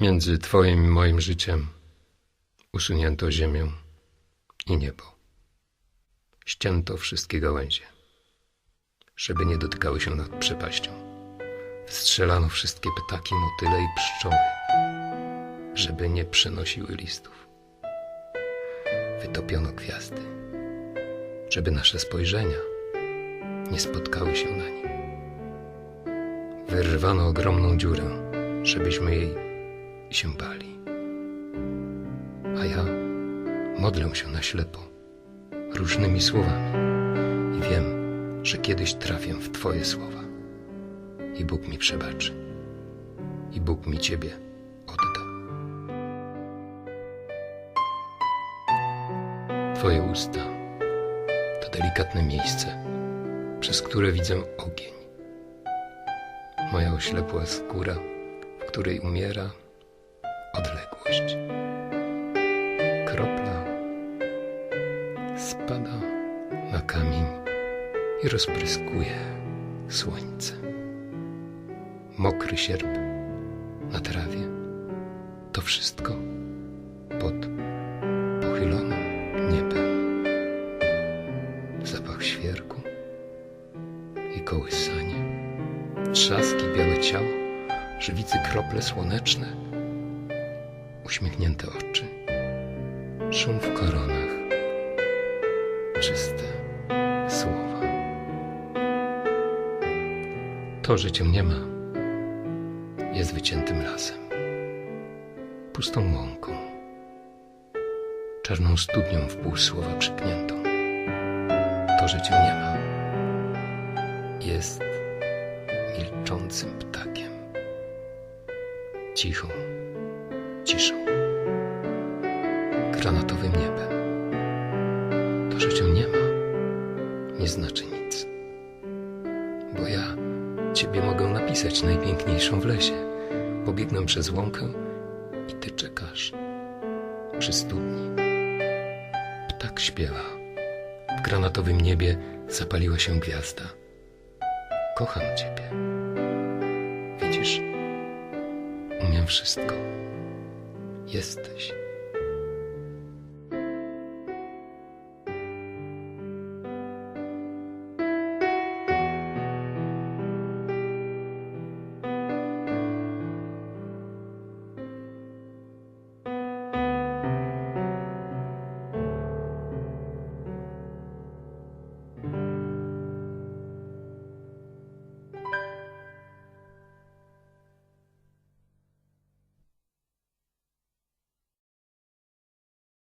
Między Twoim i moim życiem usunięto ziemię i niebo. Ścięto wszystkie gałęzie, żeby nie dotykały się nad przepaścią. Wstrzelano wszystkie ptaki, motyle i pszczoły, żeby nie przenosiły listów. Wytopiono gwiazdy, żeby nasze spojrzenia nie spotkały się na nim. Wyrwano ogromną dziurę, żebyśmy jej się bali. A ja modlę się na ślepo, różnymi słowami i wiem, że kiedyś trafię w Twoje słowa i Bóg mi przebaczy i Bóg mi Ciebie odda. Twoje usta to delikatne miejsce, przez które widzę ogień. Moja oślepła skóra, w której umiera odległość. Kropla spada na kamień i rozpryskuje słońce. Mokry sierp na trawie to wszystko pod pochylonym niebem. Zapach świerku i kołysanie, trzaski białe ciało, żywicy krople słoneczne, uśmiechnięte oczy, szum w koronach, czyste słowa. To, że cię nie ma, jest wyciętym lasem, pustą łąką, czarną studnią w pół słowa krzykniętą. To, że cię nie ma, jest milczącym ptakiem, cichą ciszą, granatowym niebem. To, że cię nie ma, nie znaczy nic, bo ja ciebie mogę napisać najpiękniejszą w lesie. Pobiegnę przez łąkę i ty czekasz przy studni. Ptak śpiewa. W granatowym niebie zapaliła się gwiazda. Kocham ciebie. Widzisz, umiem wszystko. Jesteś